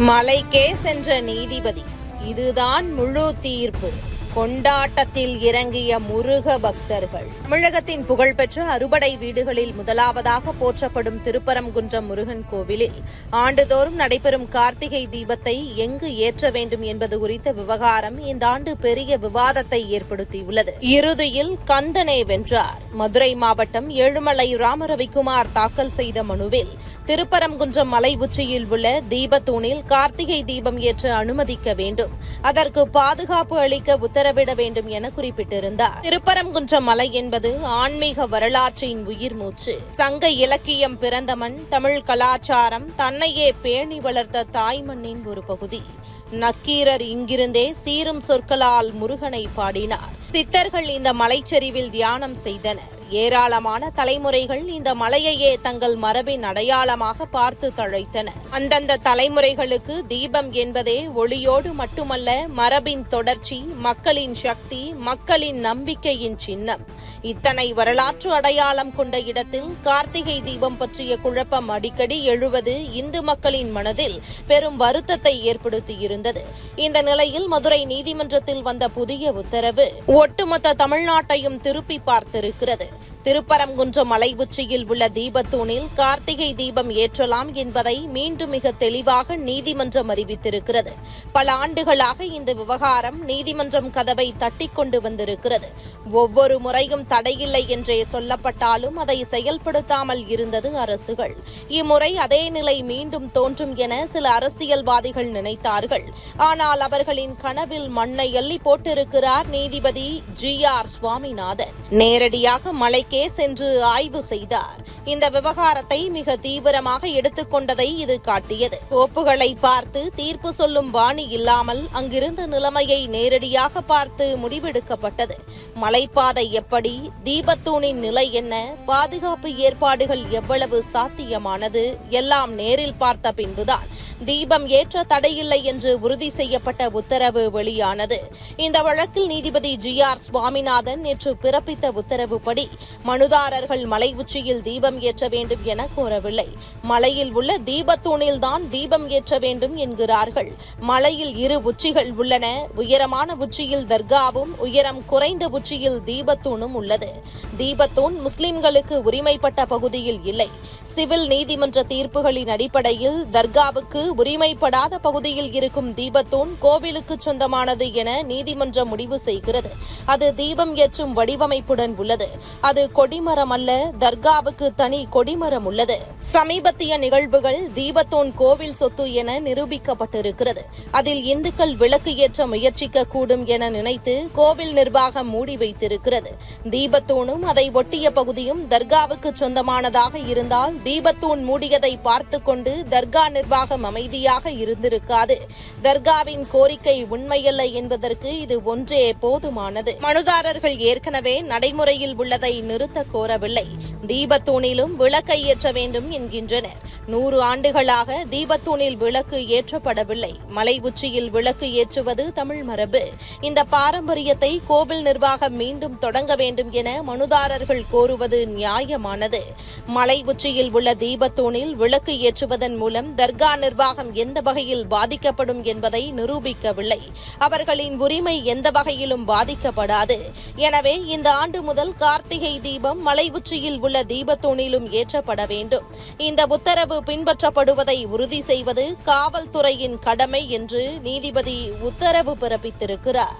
மலைக்கே சென்ற நீதிபதி இதுதான் முழு தீர்ப்பு. கொண்டாட்டத்தில் இறங்கிய முருக பக்தர்கள். தமிழகத்தின் புகழ்பெற்ற அறுபடை வீடுகளில் முதலாவதாக போற்றப்படும் திருப்பரங்குன்றம் முருகன் கோவிலில் ஆண்டுதோறும் நடைபெறும் கார்த்திகை தீபத்தை எங்கு ஏற்ற வேண்டும் என்பது குறித்த விவகாரம் இந்த ஆண்டு பெரிய விவாதத்தை ஏற்படுத்தியுள்ளது. இறுதியில் கந்தனே வென்றார். மதுரை மாவட்டம் ஏழுமலை ராமரவிக்குமார் தாக்கல் செய்த மனுவில் திருப்பரங்குன்றம் மலை உச்சியில் உள்ள தீபத்தூணில் கார்த்திகை தீபம் ஏற்ற அனுமதிக்க வேண்டும். அதற்கு பாதுகாப்பு அளிக்க உத்தரவிட வேண்டும் என குறிப்பிட்டிருந்தார். திருப்பரங்குன்றம் மலை என்பது ஆன்மீக வரலாற்றின் உயிர் மூச்சு. சங்க இலக்கியம் பிறந்தமன் தமிழ் கலாச்சாரம் தன்னையே பேணி வளர்த்த தாய்மண்ணின் ஒரு பகுதி. நக்கீரர் இங்கிருந்தே சீரும் சொற்களால் முருகனை பாடினார். சித்தர்கள் இந்த மலைச்சரிவில் தியானம் செய்தனர். ஏராளமான தலைமுறைகள் இந்த மலையையே தங்கள் மரபின் அடையாளமாக பார்த்து தழைத்தன. அந்தந்த தலைமுறைகளுக்கு தீபம் என்பதே ஒளியோடு மட்டுமல்ல மரபின் தொடர்ச்சி மக்களின் சக்தி மக்களின் நம்பிக்கையின் சின்னம். இத்தனை வரலாற்று அடையாளம் கொண்ட இடத்தில் கார்த்திகை தீபம் பற்றிய குழப்பம் அடிக்கடி எழுவது இந்து மக்களின் மனதில் பெரும் வருத்தத்தை ஏற்படுத்தியிருந்தது. இந்த நிலையில் மதுரை நீதிமன்றத்தில் வந்த புதிய உத்தரவு ஒட்டுமொத்த தமிழ்நாட்டையும் திருப்பி பார்த்திருக்கிறது. திருப்பரங்குன்றம் மலை உச்சியில் உள்ள தீபத்தூணில் கார்த்திகை தீபம் ஏற்றலாம் என்பதை மீண்டும் மிக தெளிவாக நீதிமன்றம் அறிவித்திருக்கிறது. பல ஆண்டுகளாக இந்த விவகாரம் நீதிமன்றம் கதவை தட்டி கொண்டு வந்திருக்கிறது. ஒவ்வொரு முறையும் தடையில்லை என்றே சொல்லப்பட்டாலும் அதை செயல்படுத்தாமல் இருந்தது அரசுகள். இம்முறை அதே நிலை மீண்டும் தோன்றும் என சில அரசியல்வாதிகள் நினைத்தார்கள். ஆனால் அவர்களின் கனவில் மண்ணை எள்ளி போட்டிருக்கிறார் நீதிபதி ஜி ஆர் சுவாமிநாதன். நேரடியாக மலைக்கு சென்று ஆய்வு செய்தார். இந்த விவகாரத்தை மிக தீவிரமாக எடுத்துக்கொண்டதை இது காட்டியது. கோப்புகளை பார்த்து தீர்ப்பு சொல்லும் பாணி இல்லாமல் அங்கிருந்த நிலைமையை நேரடியாக பார்த்து முடிவெடுக்கப்பட்டது. மலைப்பாதை எப்படி தீபத்தூணின் நிலை என்ன பாதுகாப்பு ஏற்பாடுகள் எவ்வளவு சாத்தியமானது எல்லாம் நேரில் பார்த்த பின்புதான். தீபம் ஏற்ற தடையில்லை என்று உறுதி செய்யப்பட்ட உத்தரவு வெளியானது. இந்த வழக்கில் நீதிபதி ஜி ஆர் சுவாமிநாதன் நேற்று பிறப்பித்த உத்தரவுப்படி மனுதாரர்கள் மலை உச்சியில் தீபம் ஏற்ற வேண்டும் என கோரவில்லை. மலையில் உள்ள தீபத்தூணில்தான் தீபம் ஏற்ற வேண்டும் என்கிறார்கள். மலையில் இரு உச்சிகள் உள்ளன. உயரமான உச்சியில் தர்காவும் உயரம் குறைந்த உச்சியில் தீபத்தூணும் உள்ளது. தீபத்தூண் முஸ்லிம்களுக்கு உரிமைப்பட்ட பகுதியில் இல்லை. சிவில் நீதிமன்ற தீர்ப்புகளின் அடிப்படையில் தர்காவுக்கு உரிமைப்படாத பகுதியில் இருக்கும் தீபத்தூண் கோவிலுக்கு சொந்தமானது என நீதிமன்றம் முடிவு செய்கிறது. அது தீபம் ஏற்றும் வடிவமைப்புடன் உள்ளது. அது கொடிமரம் அல்ல தர்காவுக்கு தனி கொடிமரம் உள்ளது. சமீபத்திய நிகழ்வுகள் தீபத்தூண் கோவில் சொத்து என நிரூபிக்கப்பட்டிருக்கிறது. அதில் இந்துக்கள் விளக்கு ஏற்ற முயற்சிக்க கூடும் என நினைத்து கோவில் நிர்வாகம் மூடி வைத்திருக்கிறது. தீபத்தூணும் அதை ஒட்டிய பகுதியும் தர்காவுக்கு சொந்தமானதாக இருந்தால் தீபத்தூண் மூடியதை பார்த்து கொண்டு தர்கா நிர்வாகம் அமைதியாக இருந்திருக்காது. தர்காவின் கோரிக்கை உண்மையல்ல என்பதற்கு இது ஒன்றே போதுமானது. மனுதாரர்கள் ஏற்கனவே நடைமுறையில் உள்ளதை நிறுத்த கோரவில்லை. தீபத்தூணிலும் விளக்கை ஏற்ற வேண்டும் என்கின்றனர். நூறு ஆண்டுகளாக தீபத்தூணில் விளக்கு ஏற்றப்படவில்லை. மலை உச்சியில் விளக்கு ஏற்றுவது தமிழ் மரபு. இந்த பாரம்பரியத்தை கோவில் நிர்வாகம் மீண்டும் தொடங்க வேண்டும் என மனுதாரர்கள் கோருவது நியாயமானது. மலை உச்சியில் உள்ள தீபத்தூணில் விளக்கு ஏற்றுவதன் மூலம் தர்கா நிர்வாகம் எந்த வகையில் பாதிக்கப்படும் என்பதை நிரூபிக்கவில்லை. அவர்களின் உரிமை எந்த வகையிலும் பாதிக்கப்படாது. எனவே இந்த ஆண்டு முதல் கார்த்திகை தீபம் மலை உச்சியில் உள்ள உள்ள தீபத்தூணிலும் ஏற்றப்பட வேண்டும். இந்த உத்தரவு பின்பற்றப்படுவதை உறுதி செய்வது காவல்துறையின் கடமை என்று நீதிபதி உத்தரவு பிறப்பித்திருக்கிறார்.